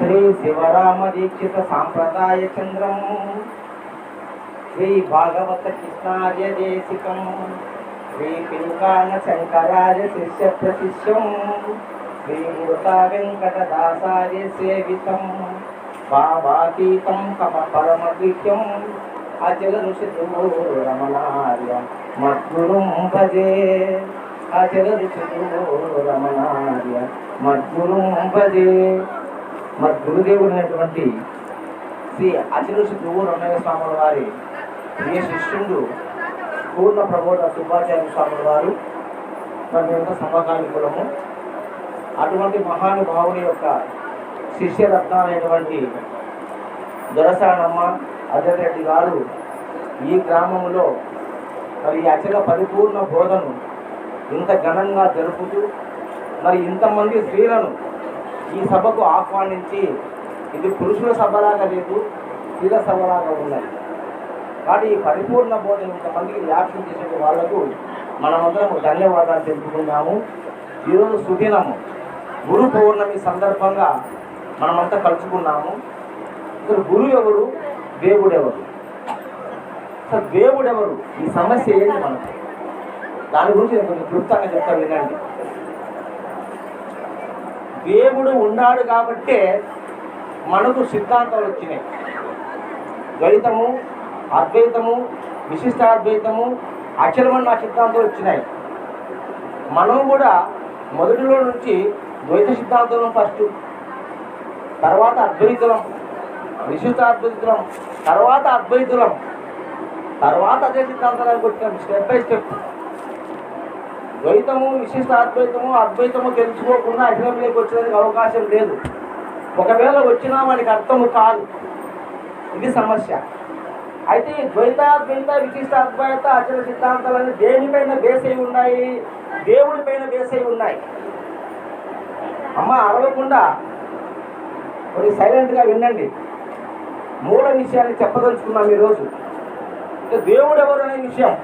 శ్రీ శివరామ దీక్షిత సాంప్రదాయ చంద్రము. శ్రీ భాగవత కృష్ణార్య దేశికము. శ్రీ పింకాన శంకరార్య శిష్య ప్రశిష్యము. శ్రీ మృతా వెంకటదాసార్య సేవితం భావాతీతం కమ పరమ పరమగీత్యం అచల ఋషి రమణార్య మద్గురుం భజే. అచల ఋషి రమణార్య మద్గురుం భజే. మరి గురుదేవుడు అయినటువంటి శ్రీ అచిరుషి ధ్రువు రమణయ్య స్వాముల వారి ప్రియ శిష్యుడు పూర్ణ ప్రబోధ సుబ్బాచార్య స్వాముల వారు. మరి మేము సమకాలికులము అటువంటి మహానుభావుని యొక్క శిష్యరత్నాలైనటువంటి దొరసానమ్మ అజయ్ రెడ్డి గారు ఈ గ్రామంలో మరి ఈ అచల పరిపూర్ణ బోధను ఇంత ఘనంగా జరుపుతూ మరి ఇంతమంది స్త్రీలను ఈ సభకు ఆహ్వానించి ఇది పురుషుల సభలాగా లేదు స్త్రీల సభలాగా ఉన్నది. కాబట్టి ఈ పరిపూర్ణ బోధన ఇంతమందికి వ్యాఖ్యం చేసే వాళ్ళకు మనమందరం ధన్యవాదాలు తెలుపుకున్నాము ఈరోజు సుదినము గురు పౌర్ణమి సందర్భంగా మనమంతా కలుసుకున్నాము. అసలు గురువు ఎవరు? దేవుడు ఎవరు? అసలు దేవుడెవరు ఈ సమస్య ఏంటి మనకు? దాని గురించి నేను కొంచెం క్లుప్తంగా చెప్తాను వినండి. దేవుడు ఉన్నాడు కాబట్టే మనకు సిద్ధాంతాలు వచ్చినాయి. ద్వైతము అద్వైతము విశిష్టాద్వైతము అచలమన్న సిద్ధాంతాలు వచ్చినాయి. మనం కూడా మొదటిలో నుంచి ద్వైత సిద్ధాంతం ఫస్ట్ తర్వాత అద్వైతులం విశిష్టాద్వైతులం తర్వాత అద్వైతులం తర్వాత అదే సిద్ధాంతాలకు వచ్చినాం స్టెప్ బై స్టెప్ ద్వైతము విశిష్ట అద్వైతము అద్వైతము తెలుసుకోకుండా అభినంలోకి వచ్చేందుకు అవకాశం లేదు. ఒకవేళ వచ్చినా మనకి అర్థము కాదు. ఇది సమస్య. అయితే ఈ ద్వైతాద్వైత విశిష్ట అద్వైత అచల సిద్ధాంతాలన్నీ దేనిపైన బేస్ అయి ఉన్నాయి? దేవుడి పైన బేస్ అయి ఉన్నాయి. అమ్మ అరవకుండా కొన్ని సైలెంట్గా వినండి. మూల విషయాన్ని చెప్పదలుచుకున్నాం ఈరోజు. దేవుడు ఎవరు అనే విషయం.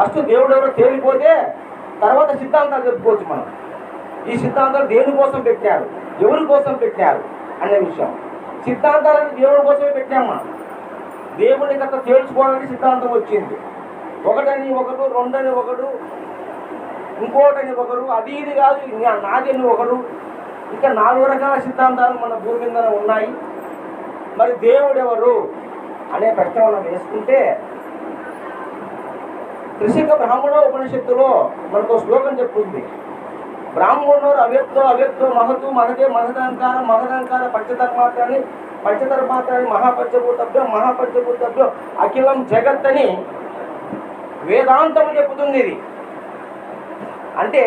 ఫస్ట్ దేవుడు ఎవరో తేలిపోతే తర్వాత సిద్ధాంతాలు చెప్పుకోవచ్చు మనం. ఈ సిద్ధాంతాలు దేని కోసం పెట్టారు ఎవరి కోసం పెట్టారు అనే విషయం. సిద్ధాంతాలను దేవుడి కోసమే పెట్టాం మనం. దేవుడిని గత తేల్చుకోవాలని సిద్ధాంతం వచ్చింది. ఒకటని ఒకడు రెండని ఒకడు ఇంకోటని ఒకరు అది ఇది కాదు నాదని ఒకరు ఇంకా నాలుగు రకాల సిద్ధాంతాలు మన భూమి మీద ఉన్నాయి. మరి దేవుడు ఎవరు అనే ప్రశ్న మనం వేసుకుంటే త్రిశిక బ్రాహ్మణ ఉపనిషత్తులో మనకు ఒక శ్లోకం చెప్తుంది. బ్రాహ్మణుడు అవ్యక్తో అవ్యక్తో మహతు మహతే మహదంకార మహదంకార పంచతర్మాత్రాన్ని పంచతర్మాత్రాన్ని మహాపంచభూతభ్యం మహాపంచభూతభ్యం అఖిలం జగత్ అని వేదాంతం చెబుతుంది ఇది. అంటే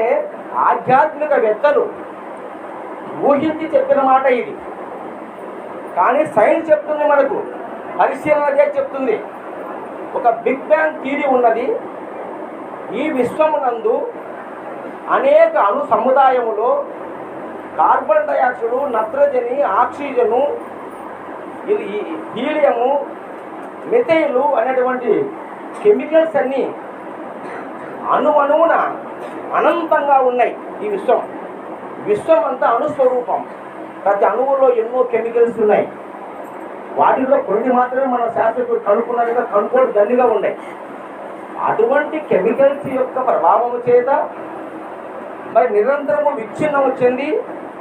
ఆధ్యాత్మిక వేత్తలు ఊహించి చెప్పిన మాట ఇది. కానీ సైన్స్ చెప్తుంది మనకు పరిశీలన చెప్తుంది. ఒక బిగ్ బ్యాంగ్ థీరీ ఉన్నది. ఈ విశ్వమునందు అనేక అణు సముదాయములో కార్బన్ డయాక్సైడ్ నత్రజని ఆక్సిజను ఇది హీలియము మిథైలు అనేటువంటి కెమికల్స్ అన్నీ అణువణువున అనంతంగా ఉన్నాయి ఈ విశ్వం. విశ్వం అంతా అణుస్వరూపం ప్రతి అణువులో ఎన్నో కెమికల్స్ ఉన్నాయి. వాటిలో కొన్ని మాత్రమే మన శాస్త్రజ్ఞులు కనుక్కున్నట్టుగా కనుక్కోడు దండిగా ఉన్నాయి. అటువంటి కెమికల్స్ యొక్క ప్రభావం చేత మరి నిరంతరము విచ్ఛిన్నం చెంది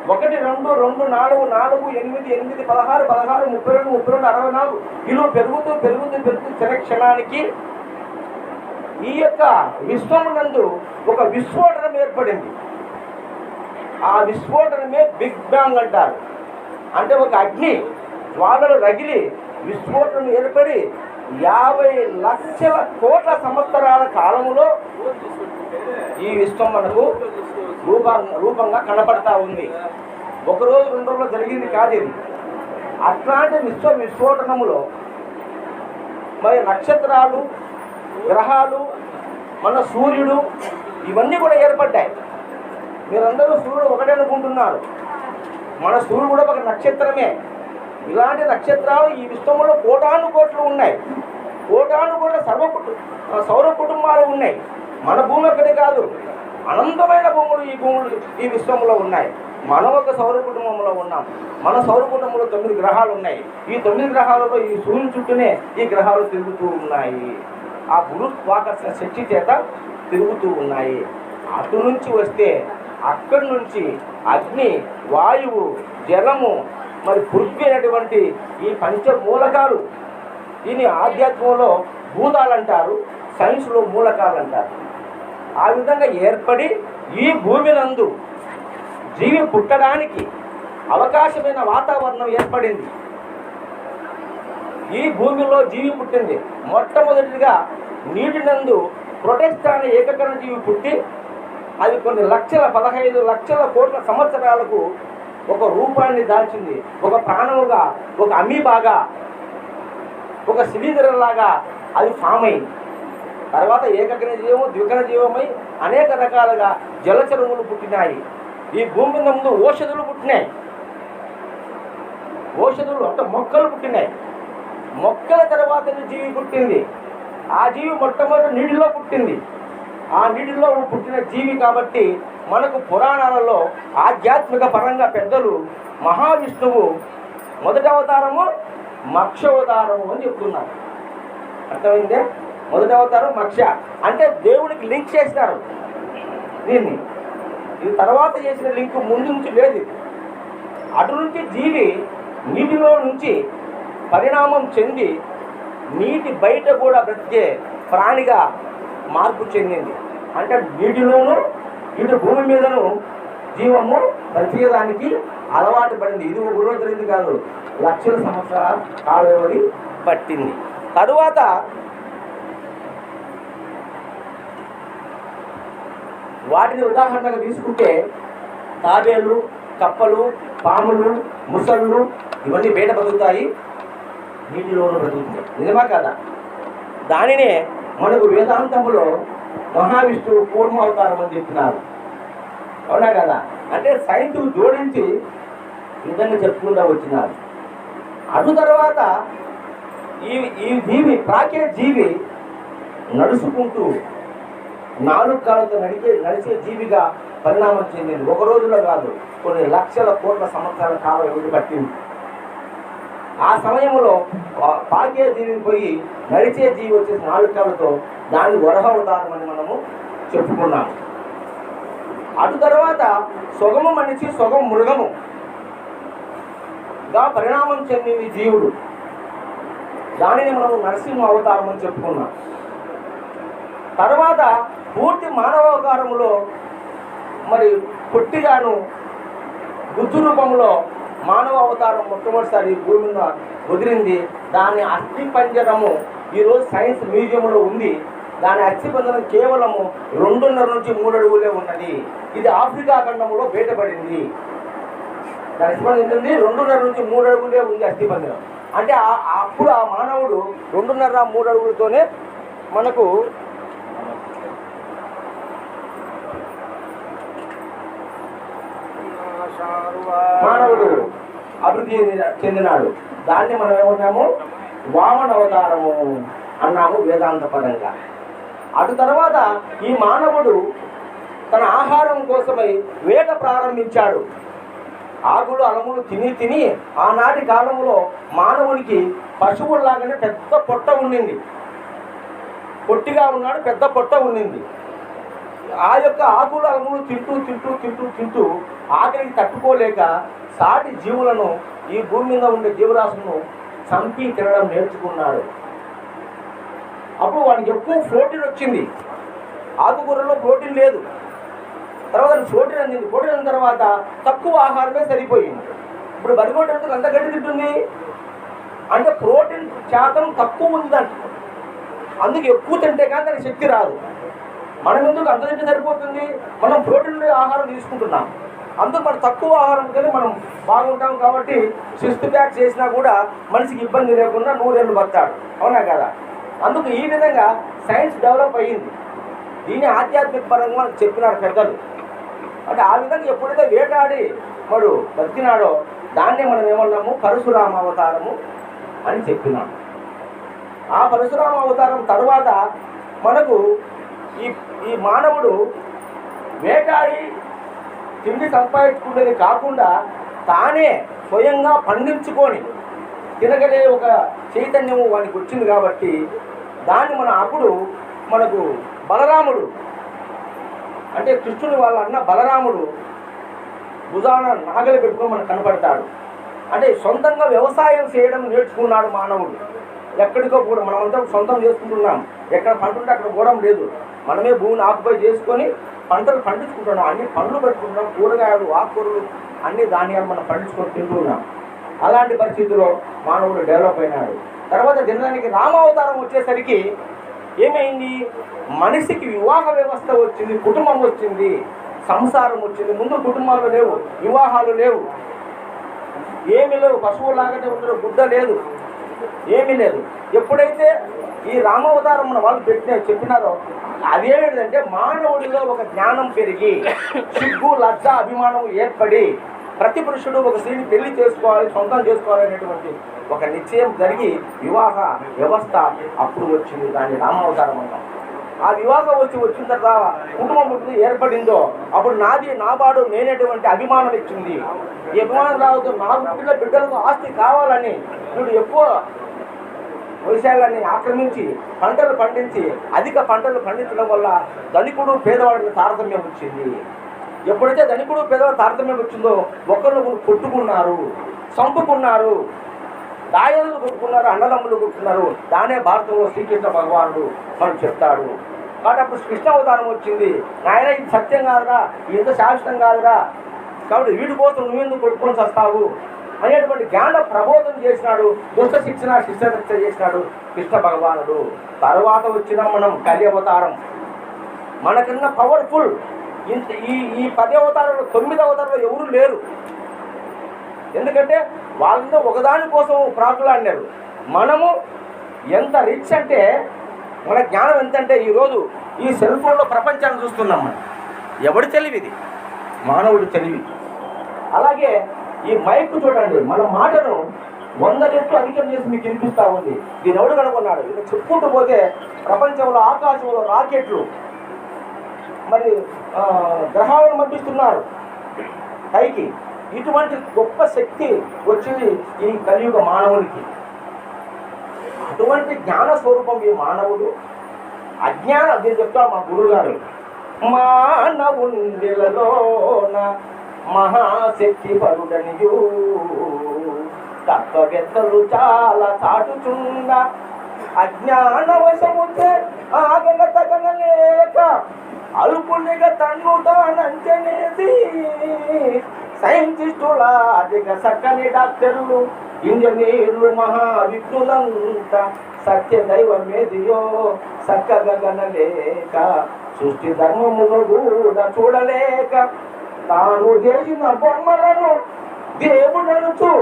ఒకటి రెండు రెండు నాలుగు నాలుగు ఎనిమిది ఎనిమిది పదహారు పదహారు ముప్పై రెండు ముప్పై రెండు అరవై నాలుగు ఇలా పెరుగుతూ పెరుగుతూ పెరుగుతూ చిన్న క్షణానికి ఈ యొక్క విశ్వమునందు ఒక విస్ఫోటనం ఏర్పడింది. ఆ విస్ఫోటనమే బిగ్ బ్యాంగ్ అంటారు. అంటే ఒక అగ్ని జ్వాలలు రగిలి విస్ఫోటనం ఏర్పడి యాభై లక్షల కోట్ల సంవత్సరాల కాలములో ఈ విశ్వం మనకు రూప రూపంగా కనపడతా ఉంది. ఒక రోజు రెండు రోజుల్లో జరిగింది కాదు ఇది. అట్లాంటి విశ్వ విస్ఫోటనములో మరి నక్షత్రాలు గ్రహాలు మన సూర్యుడు ఇవన్నీ కూడా ఏర్పడ్డాయి. మీరందరూ సూర్యుడు ఒకటే అనుకుంటున్నారు. మన సూర్యుడు కూడా ఒక నక్షత్రమే. ఇలాంటి నక్షత్రాలు ఈ విశ్వంలో కోటాను కోట్లు ఉన్నాయి. కోటాను కోట్ల సర్వ సౌర కుటుంబాలు ఉన్నాయి. మన భూమి ఒకటి కాదు అనంతమైన భూములు ఈ భూములు ఈ విశ్వంలో ఉన్నాయి. మనం ఒక సౌర కుటుంబంలో ఉన్నాం. మన సౌర కుటుంబంలో తొమ్మిది గ్రహాలు ఉన్నాయి. ఈ తొమ్మిది గ్రహాలలో ఈ సూర్యుని చుట్టూనే ఈ గ్రహాలు తిరుగుతూ ఉన్నాయి. ఆ గురుత్వాకర్షణ శక్తి చేత తిరుగుతూ ఉన్నాయి. అటు నుంచి వస్తే అక్కడి నుంచి అగ్ని వాయువు జలము మరి పృథ్వీ అనేటువంటి ఈ పంచమూలకాలు దీని ఆధ్యాత్మంలో భూతాలు అంటారు సైన్స్లో మూలకాలు అంటారు ఆ విధంగా ఏర్పడి ఈ భూమి నందు జీవి పుట్టడానికి అవకాశమైన వాతావరణం ఏర్పడింది. ఈ భూమిలో జీవి పుట్టింది. మొట్టమొదటిగా నీటి నందు ప్రొటెస్టాన్ ఏకకరణ జీవి పుట్టి అది కొన్ని లక్షల పదహైదు లక్షల కోట్ల సంవత్సరాలకు ఒక రూపాన్ని దాల్చింది ఒక ప్రాణముగా ఒక అమీబాగా ఒక శిలీంధ్రంలాగా అది ఫామ్ అయింది. తర్వాత ఏకగ్న జీవము ద్విగ్న జీవమై అనేక రకాలుగా జలచరములు పుట్టినాయి. ఈ భూమి మీద ముందు ఔషధులు పుట్టినాయి. ఓషధులు అంటే మొక్కలు పుట్టినాయి. మొక్కల తర్వాత జీవి పుట్టింది. ఆ జీవి మొట్టమొదటి నీటిలో పుట్టింది. ఆ నీటిలో పుట్టిన జీవి కాబట్టి మనకు పురాణాలలో ఆధ్యాత్మిక పరంగా పెద్దలు మహావిష్ణువు మొదటి అవతారము మక్షవతారము అని చెప్తున్నారు. అర్థమైందే? మొదటి అవతారం మక్ష. అంటే దేవుడికి లింక్ చేసినారు దీన్ని. ఇది తర్వాత చేసిన లింక్ ముందు నుంచి లేదు అటు నుంచి జీవి నీటిలో నుంచి పరిణామం చెంది నీటి బయట కూడా బ్రతికే ప్రాణిగా మార్పు చెందింది. అంటే నీటిలోను ఇటు భూమి మీదను జీవము బ్రతికేదానికి అలవాటు పడింది. ఇది ఒక రోజు రెండు కాదు లక్షల సంవత్సరాల కాల వ్యవధి పట్టింది. తరువాత వాటిని ఉదాహరణగా తీసుకుంటే తాబేలు కప్పలు పాములు ముసళ్ళు ఇవన్నీ బయట బతుకుతాయి. నీటిలోనూ బ్రతుకుతాయి నిజమా కదా? దానినే మనకు వేదాంతములో మహావిష్ణువు పూర్వ అవతారం అని చెప్పినారు. అవునా కదా? అంటే సైన్స్ జోడించి ఈ విధంగా చెప్పుకుంటూ వచ్చినారు. అటు తర్వాత ఈ ఈ జీవి ప్రాకే జీవి నడుచుకుంటూ నాలుగు కాలంతో నడిచే నడిచే జీవిగా పరిణామం చెందింది. ఒక రోజులో కాదు కొన్ని లక్షల కోట్ల సంవత్సరాల కాలం ఎవరి పట్టింది? ఆ సమయంలో పాకే జీవి పోయి నడిచే జీవి వచ్చేసి నాలుగు కాళ్ళతో దాన్ని వరహ అవతారం అని మనము చెప్పుకున్నాము. అటు తర్వాత సుగము మనిషి సొగం మృగము. గా పరిణామం చెందింది జీవుడు. దానిని మనము నరసింహ అవతారం అని చెప్పుకున్నాం. తర్వాత పూర్తి మానవాకారంలో మరి పుట్టిగాను బుద్ధు రూపంలో మానవ అవతారం మొట్టమొదటిసారి భూమి వదిలింది దాని అస్థి పంజరము ఈరోజు సైన్స్ మ్యూజియంలో ఉంది. దాని అస్థిపంజరం కేవలము రెండున్నర నుంచి మూడు అడుగులే ఉన్నది. ఇది ఆఫ్రికా ఖండంలో బయటపడింది. దాని అస్థిపంజరం ఏంటంటే రెండున్నర నుంచి మూడు అడుగులే ఉంది అస్థిపంజరం అంటే అప్పుడు ఆ మానవుడు రెండున్నర మూడు అడుగులతోనే మనకు మానవుడు అభివృద్ధి చెందిన- చెందినాడు. దాన్ని మనం ఏమన్నాము వామన అవతారము అన్నాము వేదాంత పరంగా. అటు తర్వాత ఈ మానవుడు తన ఆహారం కోసమై వేట ప్రారంభించాడు. ఆకులు అలములు తిని తిని ఆనాటి కాలంలో మానవునికి పశువుల్లాగానే పెద్ద పొట్ట ఉండింది. పొట్టిగా ఉన్నాడు పెద్ద పొట్ట ఉండింది. ఆ యొక్క ఆకులు అలములు తింటూ తింటూ తింటూ తింటూ ఆకలికి తట్టుకోలేక సాటి జీవులను ఈ భూమి మీద ఉండే జీవరాశులను చంపి తినడం నేర్చుకున్నాడు. అప్పుడు వాడికి ఎక్కువ ప్రోటీన్ వచ్చింది. ఆకుకూరలో ప్రోటీన్ లేదు. తర్వాత ప్రోటీన్ అందింది. ప్రోటీన్ అందిన తర్వాత తక్కువ ఆహారమే సరిపోయింది. ఇప్పుడు బరిగొడ్డు ఎంత అంత గడ్డి తింటుంది. అంటే ప్రోటీన్ శాతం తక్కువ ఉందంట. అందుకు ఎక్కువ తింటే కానీ దానికి శక్తి రాదు. మనం ఎందుకు అంత తింటే సరిపోతుంది. మనం ప్రోటీన్ ఆహారం తీసుకుంటున్నాం. అందుకు మనం తక్కువ ఆహారం కానీ మనం బాగుంటాం కాబట్టి శిస్తు ప్యాక్ చేసినా కూడా మనిషికి ఇబ్బంది లేకుండా నూరేళ్ళు బతాడు అవునా కదా? అందుకు ఈ విధంగా సైన్స్ డెవలప్ అయ్యింది. దీన్ని ఆధ్యాత్మిక పరంగా మనకు చెప్పినారు పెద్దలు. అంటే ఆ విధంగా ఎప్పుడైతే వేటాడి వాడు బతికినాడో దాన్నే మనం ఏమన్నాము? పరశురామ అవతారము అని చెప్పినాం. ఆ పరశురామ అవతారం తరువాత మనకు ఈ ఈ మానవుడు వేటాడి తిండి సంపాదించుకునేది కాకుండా తానే స్వయంగా పండించుకొని తినగలే ఒక చైతన్యము వానికి వచ్చింది కాబట్టి దాన్ని మన అప్పుడు మనకు బలరాముడు అంటే కృష్ణుడు వాళ్ళ అన్న బలరాముడు భుజాన నాగలి పెట్టుకొని మనకు కనపడతాడు అంటే సొంతంగా వ్యవసాయం చేయడం నేర్చుకున్నాడు మానవుడు. ఎక్కడికో కూడా మనమంతా సొంతం చేసుకుంటున్నాం. ఎక్కడ పంట ఉంటే అక్కడ పోవడం లేదు. మనమే భూమిని ఆకుపై చేసుకొని పంటలు పండించుకుంటున్నాం. అన్ని పండ్లు పెట్టుకుంటున్నాం. కూరగాయలు ఆకుకూరలు అన్ని ధాన్యాలు మనం పండించుకొని తింటున్నాం. అలాంటి పరిస్థితుల్లో మానవుడు డెవలప్ అయినాడు. తర్వాత దినానికి రామావతారం వచ్చేసరికి ఏమైంది? మనిషికి వివాహ వ్యవస్థ వచ్చింది కుటుంబం వచ్చింది సంసారం వచ్చింది. ముందు కుటుంబాలు లేవు వివాహాలు లేవు. ఏమి లేవు. పశువులాగానే ఉండరు బుద్ధ లేదు. ఏమీ లేదు. ఎప్పుడైతే ఈ రామావతారం వాళ్ళు పెట్టిన చెప్పినారో అదేమిటంటే మానవుడిలో ఒక జ్ఞానం పెరిగి సిగ్గు లజ్జ అభిమానం ఏర్పడి ప్రతి పురుషుడు ఒక స్త్రీని పెళ్ళి చేసుకోవాలి సొంతం చేసుకోవాలనేటువంటి ఒక నిశ్చయం జరిగి వివాహ వ్యవస్థ అప్పుడు వచ్చింది దాన్ని రామావతారం అన్నాం ఆ వివాహం వచ్చి వచ్చిన తర్వాత కుటుంబం ఏర్పడిందో అప్పుడు నాది నాబాడు నేనేటువంటి అభిమానం ఇచ్చింది. ఈ అభిమానం రావద్దు నా పుట్టిన బిడ్డలకు ఆస్తి కావాలని వీడు ఎక్కువ వ్యవసాయాన్ని ఆక్రమించి పంటలు పండించి అధిక పంటలు పండించడం వల్ల ధనికుడు పేదవాడికి తారతమ్యం వచ్చింది. ఎప్పుడైతే ధనికుడు పేదవాడు తారతమ్యం వచ్చిందో ఒకరిని కొట్టుకున్నారు చంపుకున్నారు దాయలు కొట్టుకున్నారు అన్నదమ్ములు కొట్టుకున్నారు దానే భారతంలో శ్రీకృష్ణ భగవానుడు మనం చెప్తాడు. కాబట్టి అప్పుడు కృష్ణ అవతారం వచ్చింది. నాయన ఇది సత్యం కాదురా ఇది ఎంత శాశ్వతం కాదురా. కాబట్టి వీడి కోసం నువ్వెందుకు కొట్టుకొని వస్తావు అనేటువంటి జ్ఞాన ప్రబోధం చేసినాడు దుష్ట శిక్షణ శిక్షణ చేసినాడు కృష్ణ భగవానుడు. తర్వాత వచ్చిన మనం కలి అవతారం. మనకన్నా పవర్ఫుల్ ఇంత ఈ ఈ పది అవతారంలో తొమ్మిది అవతారంలో ఎవరు లేరు. ఎందుకంటే వాళ్ళంతా ఒకదాని కోసం ప్రాకులాడినారు మనము ఎంత రిచ్ అంటే మన జ్ఞానం ఎంతంటే ఈరోజు ఈ సెల్ ఫోన్లో ప్రపంచాన్ని చూస్తున్నాం మనం. ఎవడి తెలివిది? మానవుడి తెలివి. అలాగే ఈ మైక్ చూడండి మన మాటను వంద రెట్లు అధికం చేసి మీకు వినిపిస్తా ఉంది. దీని ఎవడు కనుక్కున్నాడు ఇది చెప్పుకుంటూ పోతే ప్రపంచంలో ఆకాశంలో రాకెట్లు. మరి గ్రహాలను పంపిస్తున్నారు. పైకి. ఇటువంటి గొప్ప శక్తి వచ్చింది ఈ కలియుగ మానవునికి. అటువంటి జ్ఞాన స్వరూపం ఈ మానవుడు. అజ్ఞానం దీన్ని చెప్తా మా గురువు గారు మానవుండిలలోన మహాశక్తి పరుడనియు తత్వవేత్తలు చాలా చాటుచున్న అజ్ఞాన వశముతే ఆగన తగనలేక అల్పునిగా తన్ను తానంచనేది సైంటిస్టుల అధిక సక్కని డాక్టర్లు ఇంజనీర్లు మహా విఘ్నులంతా సత్య దైవమేదియో చక్కగా సృష్టి ధర్మమును కూడా చూడలేక తాను చేసిన బొమ్మలను దేవుడు అనొచ్చు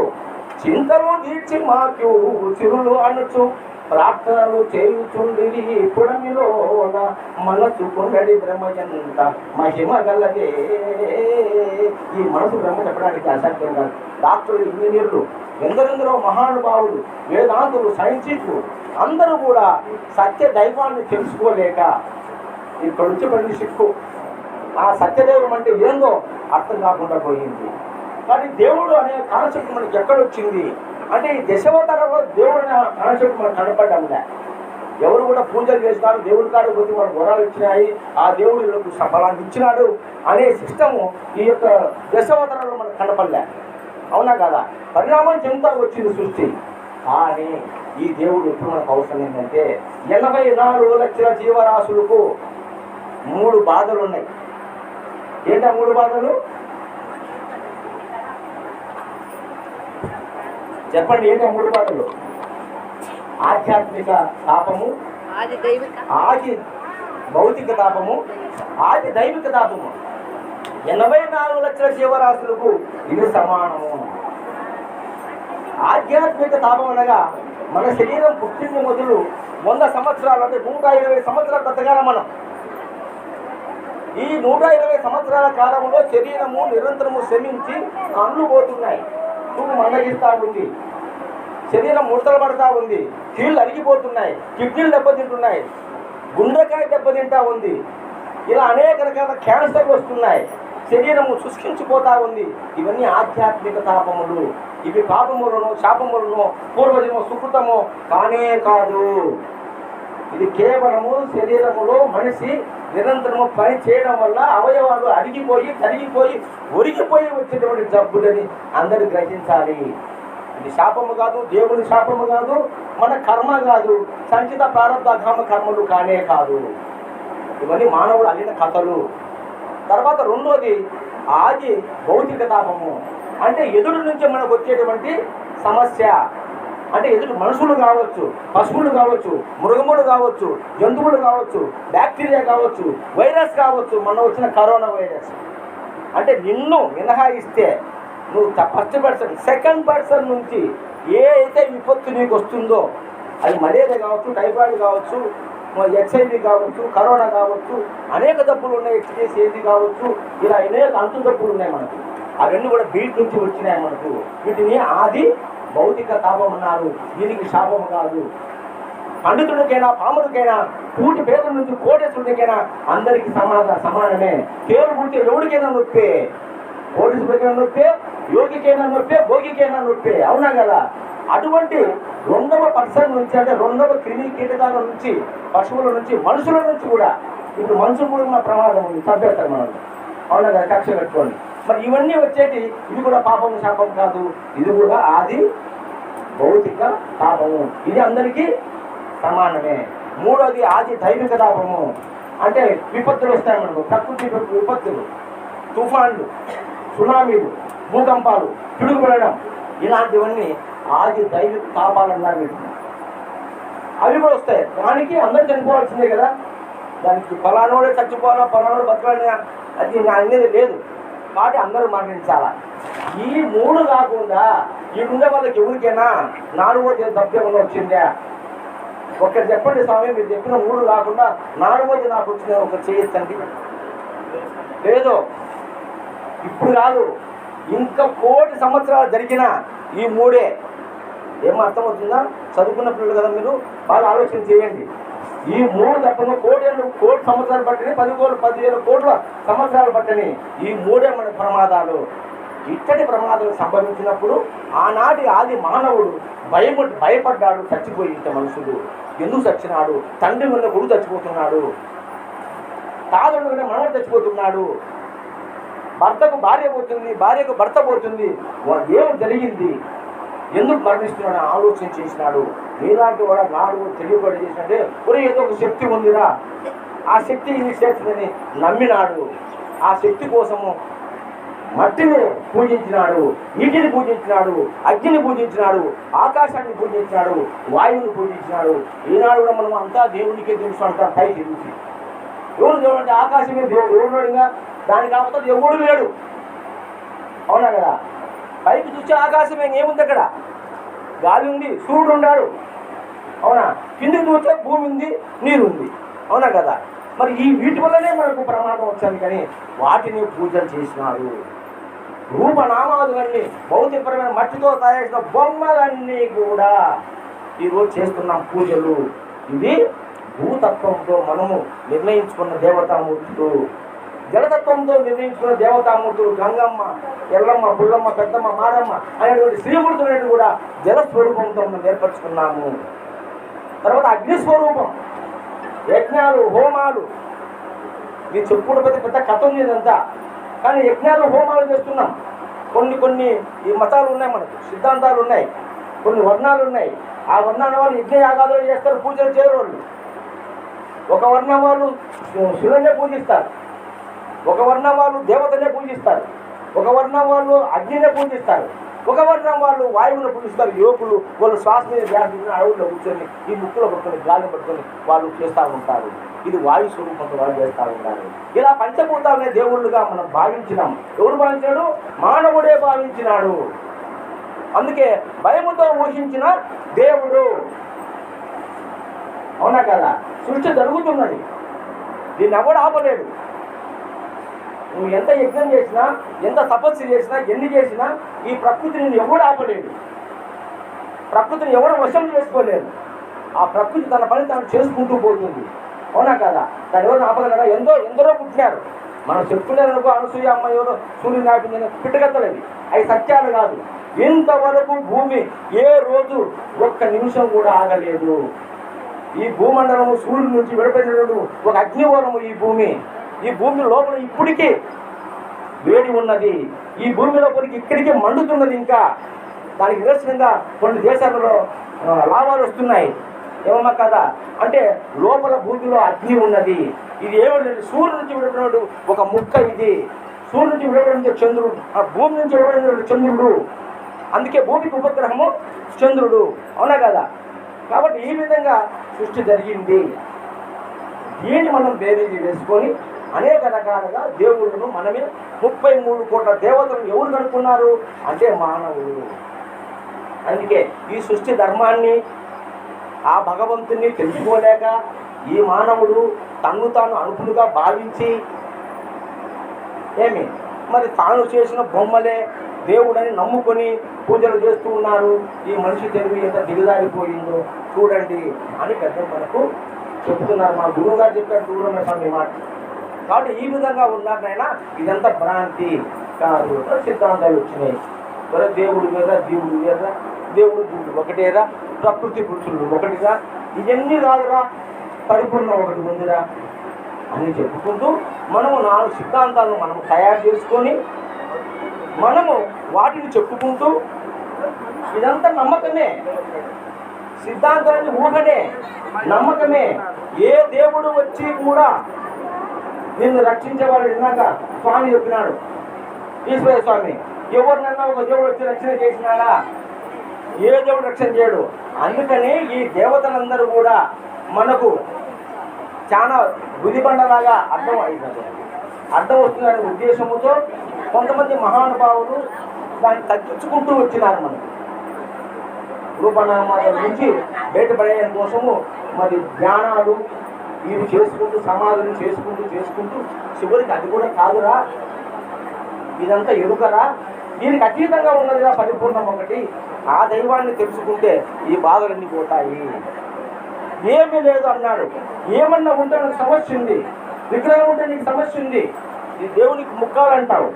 చింతలు తీర్చి మాకు చిరులు అనుచు. ప్రార్థనలు చేయుచుండిరి పుడమిలోన మనసు కొండడి భ్రమయంత మహిమ గలదే. ఈ మనసు భ్రమ చెప్పడానికి అసాధ్యం కాదు. డాక్టర్లు ఇంజనీర్లు ఎందరెందరో మహానుభావులు వేదాంతులు సైంటిస్టులు అందరూ కూడా సత్య దైవాన్ని తెలుసుకోలేక ఇక్కడ నుంచి పడింది సిక్కు ఆ సత్యదేవం అంటే ఏందో అర్థం కాకుండా పోయింది. కానీ దేవుడు అనే కాన్సెప్ట్ మనకి ఎక్కడొచ్చింది? అంటే ఈ దశావతారంలో దేవుడు అనే కాన్సెప్ట్ మనకు కనపడ్డా ఎవరు కూడా పూజలు చేస్తారు దేవుడి కాడ పోతే మన గుణాలు ఇచ్చినాయి ఆ దేవుడు వీళ్ళకు ఫలాన్ని ఇచ్చినాడు అనే సిస్టము ఈ యొక్క దశావతారంలో మనకు కనపడలే. అవునా కదా? పరిణామం చెందుతా వచ్చింది సృష్టి. కానీ ఈ దేవుడు ఇప్పుడు మనకు అవసరం ఏంటంటే ఎనభై నాలుగు లక్షల జీవరాశులకు మూడు బాధలు ఉన్నాయి ఏంటా మూడు బాధలు చెప్పండి ఏంటా మూడు బాధలు ఆధ్యాత్మిక తాపము ఆది భౌతిక తాపము ఆది దైవిక తాపము. ఎనభై నాలుగు లక్షల జీవరాశులకు ఇది సమానము ఆధ్యాత్మిక తాపం అనగా మన శరీరం పుట్టింది మొదలు వంద సంవత్సరాలు అంటే నూట ఇరవై సంవత్సరాలు బ్రతకాల మనం. ఈ నూట ఇరవై సంవత్సరాల కాలంలో శరీరము నిరంతరము శ్రమించి కళ్ళు పోతున్నాయి. చూపు మందగిస్తా ఉంది. శరీరం ముడతలు పడతా ఉంది. కీళ్ళు అరిగిపోతున్నాయి. కిడ్నీలు దెబ్బతింటున్నాయి. గుండెకాయ దెబ్బతింటా ఉంది. ఇలా అనేక రకాల క్యాన్సర్లు వస్తున్నాయి. శరీరము శుష్కించిపోతా ఉంది. ఇవన్నీ ఆధ్యాత్మిక తాపములు ఇవి పాపములను శాపములను పూర్వజము సుకృతము కానే కాదు. ఇది కేవలము శరీరములో మనిషి నిరంతరము పని చేయడం వల్ల అవయవాలు అరిగిపోయి కరిగిపోయి ఒరిగిపోయి వచ్చేటువంటి జబ్బులని అందరూ గ్రహించాలి. ఇది శాపము కాదు దేవుని శాపము కాదు మన కర్మ కాదు సంచిత ప్రారంభామ కర్మలు కానే కాదు. ఇవన్నీ మానవుడు అల్లిన కథలు. తర్వాత రెండోది ఆది భౌతిక తాపము. అంటే ఎదురు నుంచి మనకు వచ్చేటువంటి సమస్య. అంటే ఎదుటి మనుషులు కావచ్చు పశువులు కావచ్చు మృగములు కావచ్చు జంతువులు కావచ్చు బ్యాక్టీరియా కావచ్చు వైరస్ కావచ్చు మొన్న వచ్చిన కరోనా వైరస్ అంటే నిన్ను మినహాయిస్తే నువ్వు ఫస్ట్ పర్సన్ సెకండ్ పర్సన్ నుంచి ఏ అయితే విపత్తు నీకు వస్తుందో అది మలేరియా కావచ్చు టైఫాయిడ్ కావచ్చు ఎక్స్ఐవి కావచ్చు కరోనా కావచ్చు అనేక జబ్బులు ఉన్నాయి ఎక్స్పీరియన్స్ ఏది కావచ్చు ఇలా అనేక అంటు జబ్బులు ఉన్నాయి మనకు. అవన్నీ కూడా బీట్ నుంచి వచ్చినాయి మనకు. వీటిని ఆది భౌతిక తాపం అన్నారు. దీనికి శాపం కాదు. పండితుడికైనా పాముడికైనా కూటి పేదల నుంచి కోటేశ్వరుడికైనా అందరికీ సమాన సమానమే. పేరు పుడితే ఎవరికైనా నొప్పే. కోటేశ్వరుడికైనా నొప్పే యోగికైనా నొప్పే భోగికైనా నొప్పే. అవునా కదా? అటువంటి రెండవ పర్సన్ నుంచి అంటే రెండవ క్రిమి కీటకాల నుంచి పశువుల నుంచి మనుషుల నుంచి కూడా ఇప్పుడు మనుషులు కూడా ఉన్న ప్రమాదం ఉంది. చంపేస్తారు మనం అవునా కదా? కక్ష కట్టుకోండి మరి ఇవన్నీ వచ్చేటి ఇది కూడా పాపం శాపం కాదు. ఇది కూడా ఆది భౌతిక తాపము ఇది అందరికీ సమానమే. మూడోది ఆది దైవిక తాపము అంటే విపత్తులు వస్తాయి మనకు. ప్రకృతి విపత్తులు. తుఫాన్లు సునామీలు భూకంపాలు పిడుగుపడడం. ఇలాంటివన్నీ ఆది దైవిక పాపాలు అన్నారు అవి కూడా వస్తాయి. దానికి అందరు చనిపోవాల్సిందే కదా. దానికి ఫలానోడే చచ్చిపోవాలా ఫలానోడు బతకాలని అది నా అనేది లేదు. కాబట్టి అందరూ మరణించాలా? ఈ మూడు కాకుండా ఈ ఉండే వాళ్ళకి ఎవరికైనా నాలుగో తప్పేమన్నా వచ్చిందా. ఒకటి చెప్పండి స్వామి మీరు చెప్పిన మూడు కాకుండా నాలుగోది నాకు వచ్చిందా ఒకటి చేయొచ్చండి లేదు. ఇప్పుడు కాదు. ఇంకా కోటి సంవత్సరాలు జరిగిన ఈ మూడే. ఏమో అర్థమవుతుందా? చదువుకున్న పిల్లలు కదా మీరు. బాగా ఆలోచన చేయండి. ఈ మూడు తప్పన కోడేళ్ళు కోటి సంవత్సరాలు పట్టని పది కోళ్ళు పదివేల కోట్ల సంవత్సరాలు పట్టని ఈ మూడే మన ప్రమాదాలు. ఇట్టటి ప్రమాదాలు సంభవించినప్పుడు ఆనాటి ఆది మానవుడు భయప భయపడ్డాడు చచ్చిపోయి ఇంత మనుషుడు. ఎందుకు చచ్చినాడు? తండ్రి ఉన్న గురువు చచ్చిపోతున్నాడు. తాదుడు మనవడు చచ్చిపోతున్నాడు. భర్తకు భార్య పోతుంది భార్యకు భర్త పోతుంది. ఏం జరిగింది? ఎందుకు మరణిస్తున్నాడు ఆలోచన చేసినాడు? నీలాంటి వాడు నాడు తెలియబడి చేసినట్టే ఒరే ఏదో ఒక శక్తి ఉందిరా. ఆ శక్తి ఇది చేస్తుందని నమ్మినాడు. ఆ శక్తి కోసము మట్టిని పూజించినాడు నీటిని పూజించినాడు అగ్నిని పూజించినాడు ఆకాశాన్ని పూజించినాడు వాయువుని పూజించినాడు. ఈనాడు కూడా మనం అంతా దేవునికే తెలుసు అంటాం పై తెలుసు ఎవరు దేవుడు అంటే ఆకాశమే దేవుడు. ఎవడు దాని కాకపోతే ఎవడు లేడు. అవునా కదా? పైకి చూసే ఆకాశమే ఏముంది అక్కడ? గాలి ఉంది సూర్యుడు ఉన్నాడు. అవునా? కిందికి చూస్తే భూమి ఉంది నీరు ఉంది. అవునా కదా? మరి ఈ వీటి వల్లనే మనకు ప్రమాదం వచ్చింది కానీ వాటిని పూజలు చేసినారు. రూపనామాదులన్నీ భౌతికపరమైన మట్టితో తయారు చేసిన బొమ్మలన్నీ కూడా ఈరోజు చేస్తున్నాం పూజలు. ఇది భూతత్వంతో మనము నిర్ణయించుకున్న దేవతామూర్తులు. జలతత్వంతో నిర్ణయించుకున్న దేవతామూర్తులు గంగమ్మ ఎల్లమ్మ పుల్లమ్మ పెద్దమ్మ మారమ్మ అనేటువంటి శ్రీమూర్తులను కూడా జల స్వరూపంతో మనం ఏర్పరచుకున్నాము. తర్వాత అగ్నిస్వరూపం యజ్ఞాలు హోమాలు. ఇది చెప్పుకుంటే పెద్ద పెద్ద కథ ఉంది ఇదంతా. కానీ యజ్ఞాలు హోమాలు చేస్తున్నాం. కొన్ని కొన్ని ఈ మతాలు ఉన్నాయి మనకు సిద్ధాంతాలు ఉన్నాయి. కొన్ని వర్ణాలు ఉన్నాయి. ఆ వర్ణాల వాళ్ళు యజ్ఞ యాగాలు చేస్తారు పూజలు చేయరు వాళ్ళు. ఒక వర్ణం వాళ్ళు శివునే పూజిస్తారు. ఒక వర్ణం వాళ్ళు దేవతనే పూజిస్తారు. ఒక వర్ణం వాళ్ళు అగ్నినే పూజిస్తారు. ఒక వర్ణం వాళ్ళు వాయువుని పూజిస్తారు. యువకులు వాళ్ళు శ్వాస మీద ధ్యాస అడవుల్లో కూర్చొని ఈ ముక్కులో పట్టుకొని గాలి పట్టుకొని వాళ్ళు చేస్తూ ఉంటారు. ఇది వాయు స్వరూపంతో వాళ్ళు చేస్తూ ఉంటారు. ఇలా పంచభూతాలనే దేవుళ్ళుగా మనం భావించినాం. ఎవరు భావించాడు మానవుడే భావించినాడు. అందుకే భయముతో ఊహించిన దేవుడు. అవునా కదా? సృష్టి జరుగుతున్నది. దీన్ని ఎవడు ఆపలేడు? నువ్వు ఎంత యజ్ఞం చేసినా ఎంత తపస్సు చేసినా ఎన్ని చేసినా ఈ ప్రకృతిని నేను ఎవడు ఆపలేడు. ప్రకృతిని ఎవడు వశం చేసుకోలేదు ఆ ప్రకృతి తన పని తాను చేసుకుంటూ పోతుంది. అవునా కదా? దాని ఎవరు ఆపగలరా ఎంతో ఎందరో పుట్టినారు. మనం చెప్పుకునేందుకు అనసూయ అమ్మ ఎవరో సూర్యుని ఆపిందని పిట్టగత్తలేదు అవి సత్యాలు కాదు. ఇంతవరకు భూమి ఏ రోజు ఒక్క నిమిషం కూడా ఆగలేదు. ఈ భూమండలము సూర్యుడి నుంచి విడపడినటువంటి ఒక అగ్నివరము ఈ భూమి. ఈ భూమి లోపల ఇప్పటికీ వేడి ఉన్నది. ఈ భూమి లోపలికి ఇక్కడికి మండుతున్నది ఇంకా. దానికి నిరసనంగా కొన్ని దేశాలలో లాభాలు వస్తున్నాయి. ఏమమ్మా కదా అంటే లోపల భూమిలో అగ్ని ఉన్నది. ఇది ఏమంటే సూర్యుడు నుంచి విడబడినటువంటి ఒక ముక్క ఇది. సూర్యుడు నుంచి విడబడిన చంద్రుడు ఆ భూమి నుంచి విడబడిన చంద్రుడు. అందుకే భూమికి ఉపగ్రహము చంద్రుడు. అవునా కదా? కాబట్టి ఈ విధంగా సృష్టి జరిగింది. దీన్ని మనం బేరీజు వేసుకొని అనేక రకాలుగా దేవుళ్ళను మనమే ముప్పై మూడు కోట్ల దేవతలను ఎవరు కనుక్కున్నారు? అంటే మానవుడు అందుకే ఈ సృష్టి ధర్మాన్ని ఆ భగవంతుని తెలుసుకోలేక ఈ మానవుడు తన్ను తాను అనుకులుగా భావించి ఏమి? మరి తాను చేసిన బొమ్మలే దేవుడని నమ్ముకొని పూజలు చేస్తూ ఉన్నారు. ఈ మనిషి తెలివి ఎంత దిగజారిపోయిందో చూడండి అని పెద్ద మనకు చెప్తున్నారు. మా గురువు గారు చెప్పారు దూరం స్వామి మాట. కాబట్టి ఈ విధంగా ఉన్నాకైనా ఇదంతా భ్రాంతి కాదు సిద్ధాంతాలు వచ్చినాయి. మరి దేవుడు వేరా దేవుడు వేరా దేవుడు దేవుడు ఒకటేరా? ప్రకృతి పురుషులు ఒకటిగా ఇవన్నీ రాదురా పరిపూర్ణ ఒకటి ఉందిరా అని చెప్పుకుంటూ మనము నాలుగు సిద్ధాంతాలను మనం తయారు చేసుకొని మనము వాటిని చెప్పుకుంటూ ఇదంతా నమ్మకమే. సిద్ధాంతాన్ని ఊహనే నమ్మకమే. ఏ దేవుడు వచ్చి కూడా నిన్ను రక్షించేవాడు విన్నాక స్వామి చెప్పినాడు. ఈశ్వర స్వామి ఎవరినన్నా ఒక దేవుడు వచ్చి రక్షణ చేసినాడా? ఏ దేవుడు రక్షణ చేయడు. అందుకని ఈ దేవతలందరూ కూడా మనకు చాలా గుదిబండలాగా అర్థం అయింది అర్థం వస్తుందనే ఉద్దేశంతో కొంతమంది మహానుభావులు దాన్ని తగ్గించుకుంటూ వచ్చినారు మనకు. రూపనామాల నుంచి బయటపడే కోసము మరి ధ్యానాలు ఇవి చేసుకుంటూ సమాధులు చేసుకుంటూ చేసుకుంటూ చివరికి అది కూడా కాదురా. ఇదంతా ఎరుకరా? దీనికి అతీతంగా ఉన్నదిరా పరిపూర్ణం ఒకటి. ఆ దైవాన్ని తెలుసుకుంటే ఈ బాధలన్నీ పోతాయి. ఏమీ లేదు అన్నాడు. ఏమన్నా ఉంటే నాకు సమస్య ఉంది. విగ్రహం ఉంటే నీకు సమస్య ఉంది. ఈ దేవునికి ముక్కాలంటావు.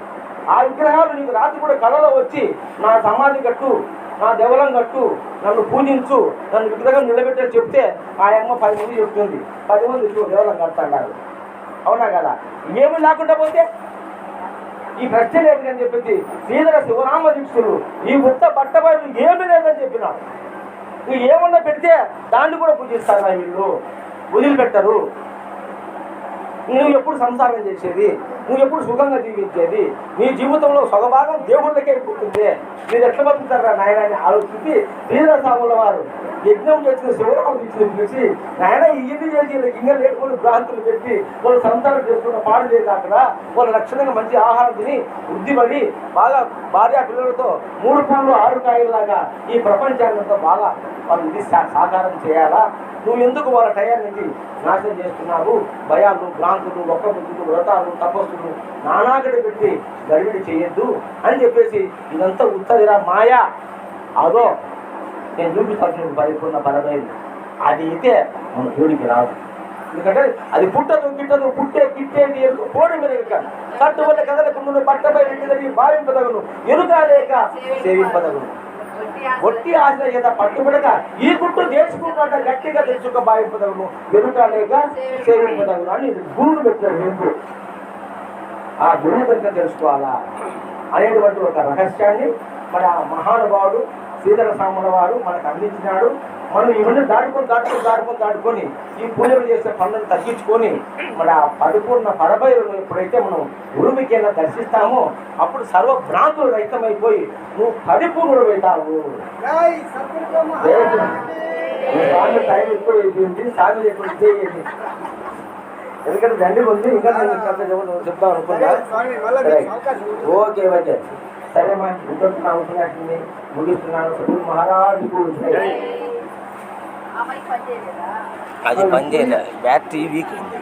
ఆ విగ్రహాలు నీకు రాత్రి కూడా కళలో వచ్చి నా సమాధి కట్టు. నా దేవలం కట్టు నన్ను పూజించు నన్ను విగ్రహం నిలబెట్టని చెప్తే ఆ అమ్మ పది మంది చెప్తుంది. పది మంది చూ దేవలం కడతాడు అవునా కదా? ఏమి లేకుండా పోతే? ఈ ప్రశ్న లేదు అని చెప్పింది శ్రీధర శివరామ దీక్షులు ఈ ఉత్త బట్టబయలు ఏమీ లేదని చెప్పినాడు నువ్వు ఏమన్నా పెడితే దాన్ని కూడా పూజిస్తారు వీళ్ళు వదిలిపెట్టరు. నువ్వు ఎప్పుడు సంసారం చేసేది? నువ్వు ఎప్పుడు సుఖంగా జీవించేది? నీ జీవితంలో సగభాగం దేవుళ్ళకే పుట్టింది. మీరు ఎట్లా బతుకుతారా నాయన అని ఆలోచించి శ్రీధర వారు యజ్ఞం చేసిన శివరామ దీక్షలు పిలిచి నాయన ఇన్ని చేసి ఇంకా లేకపోతే భ్రాంతులు పెట్టి వాళ్ళు సంతానం చేసుకున్న పాడు చేయకుండా వాళ్ళు లక్షణంగా మంచి ఆహారం తిని వృద్ధిపడి బాగా భార్య పిల్లలతో మూడు పూలు ఆరు కాయలలాగా ఈ ప్రపంచాన్నంతా బాగా వాళ్ళు ఇది సాకారం చేయాలా? నువ్వు ఎందుకు వాళ్ళ టయానికి నాశనం చేస్తున్నావు? భయాలు భ్రాంతులు ఒక్క బుద్ధులు వ్రతాలు తపస్సులు నానాగడి పెట్టి గడిబిడి చేయొద్దు అని చెప్పేసి ఇదంతా ఉత్తదిరా మాయా. అదో నేను చూపిస్తాను పరిపూర్ణ పరమైంది అది అయితే మన జోడికి రాదు. ఎందుకంటే అది పుట్టదు గిట్టదు పుట్టే గిట్టేది ఎరుక పోడి మెరుగక కట్టు వల్ల కదలకుండా పట్టపై రెండుదని భావింపదగును. ఎరుక లేక సేవింపదగును. ఒట్టి ఆశ చేత పట్టుబడక ఈ గుట్టు దేశకుంట గట్టిగా తెలుసుక భావింపదగును. ఎరుక లేక సేవింపదగును. అని గురుడు పెట్టాడు ఎందుకు ఆ గురువు దగ్గర తెలుసుకోవాలా అనేటువంటి ఒక రహస్యాన్ని మన ఆ మహానుభావుడు శ్రీధర సాముల వారు మనకు అందించినాడు. మనం ఇవన్నీ దాటుకొని దాటుకొని దాటుకొని దాటుకొని ఈ పూజలు చేసే పనులను తగ్గించుకొని మన ఆ పరిపూర్ణ పరబయలను ఎప్పుడైతే మనం గురువికేనా దర్శిస్తామో అప్పుడు సర్వ భ్రాంతులు రహితమైపోయి నువ్వు పరిపూర్ణుడు స్వామి టైం ఎక్కువ అయిపోయింది స్వామి ఎక్కువ ఎందుకంటే దండి ఉంది ఇంకా నేను చెప్దాం అనుకున్నా. Okay okay. సరే మా ఇంకొక ఉపన్యాసాన్ని ముగిస్తున్నాను. సద్గురు మహారాజుకు. అది పని చేయలేదు బ్యాటరీ వీక్ అయింది.